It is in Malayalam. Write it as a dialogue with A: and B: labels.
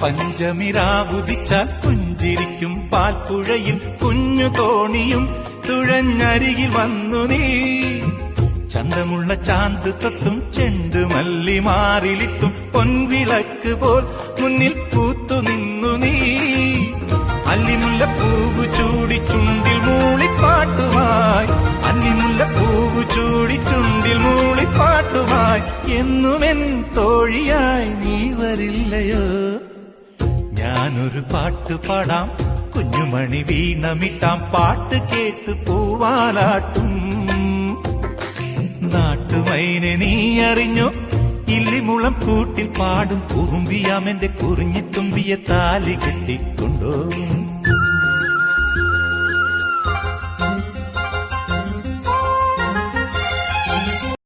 A: പഞ്ചമിരാവുദിച്ചാൽ പുഞ്ചിരിക്കും പാൽപ്പുഴയിൽ കുഞ്ഞു തോണിയും തുഴഞ്ഞരികിൽ വന്നു നീ. ചന്തമുള്ള ചാന്ത് തത്തും ചെണ്ട് മല്ലി മാറിലിട്ടും പൊൻവിളക്ക് പോൽ മുന്നിൽ പൂത്തു നിന്നു നീ. അല്ലിമുല്ല പൂവ് ചൂടി ചുണ്ടിൽ മൂളിപ്പാട്ടുമായി അല്ലിമുല്ല പൂവ് ചൂടി ചുണ്ടിൽ മൂളിപ്പാട്ടുമായി എന്നുമെൻ തോഴിയായി നീ വരില്ലയോ? ഞാനൊരു പാട്ട് പാടാം. കുഞ്ഞുമണി വീണമിട്ടാം. പാട്ട് കേട്ട് പൂവാലാട്ടും. നാട്ടുമൈനെ നീ അറിഞ്ഞോ? ഇല്ലിമുളം കൂട്ടിൽ പാടും. കുറുമ്പിയാമെന്റെ കുറിഞ്ഞിത്തുമ്പിയെ താലി കെട്ടിക്കൊണ്ടോ